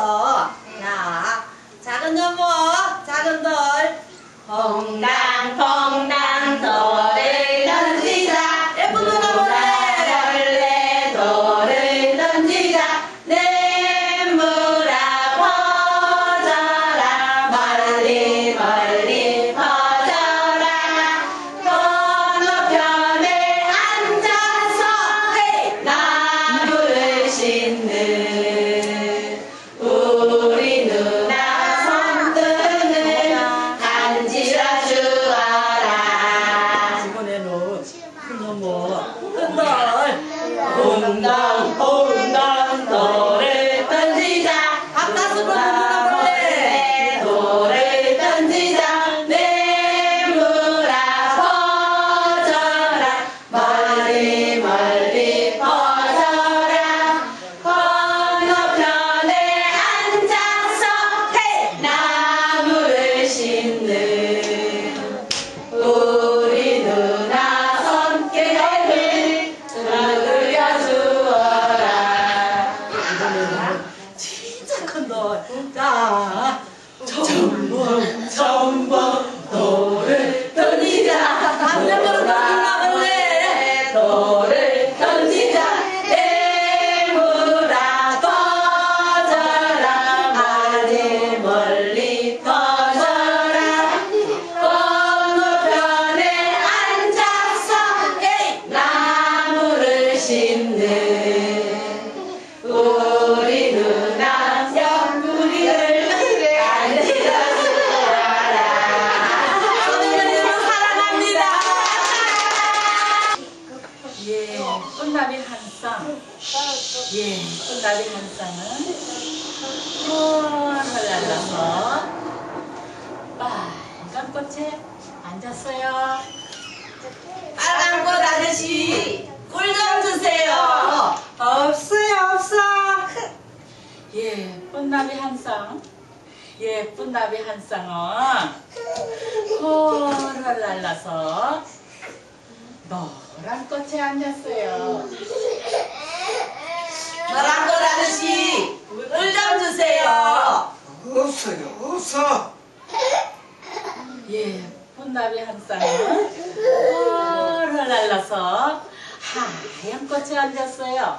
알았어. 자, 작은 여보, 작은 돌. 퐁당 퐁당 예, 한 쌍은 홀을 날라서 빨간 꽃에 앉았어요. 빨간 꽃 아저씨, 꿀 좀 주세요. 없어요, 없어. 예, 꽃나비 한 쌍. 예, 꽃나비 한 쌍은 홀을 날라서 노란 꽃에 앉았어요. 꽃 아저씨, 꿀좀 주세요. 없어요, 없어. 예, 꽃나비 한 쌍은 홀을 날라서 하얀 꽃에 앉았어요.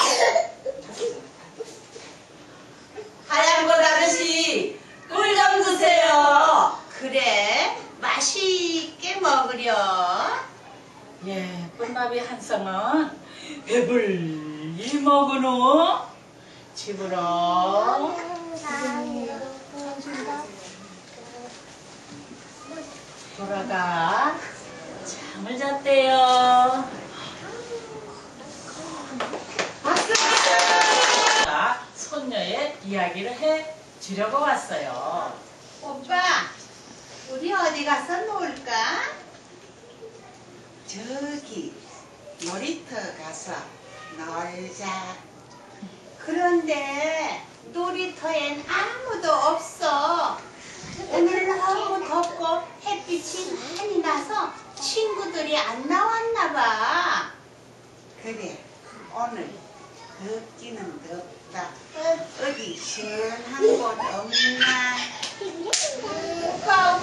하얀 꽃 아저씨, 꿀 좀 주세요. 그래, 맛있게 먹으려. 예, 꽃나비 한 쌍은 배불 리 먹은 후 집으로 돌아가 잠을 잤대요. 자, 손녀의 이야기를 해 주려고 왔어요. 오빠, 우리 어디 가서 놀까? 저기 놀이터 가서 놀자. 그런데 놀이터엔 아무도 없어. 오늘 너무 덥고 햇빛이 많이 나서 친구들이 안 나왔나 봐. 그래, 오늘 덥기는 덥다. 어디 시원한 곳 없나? 오빠,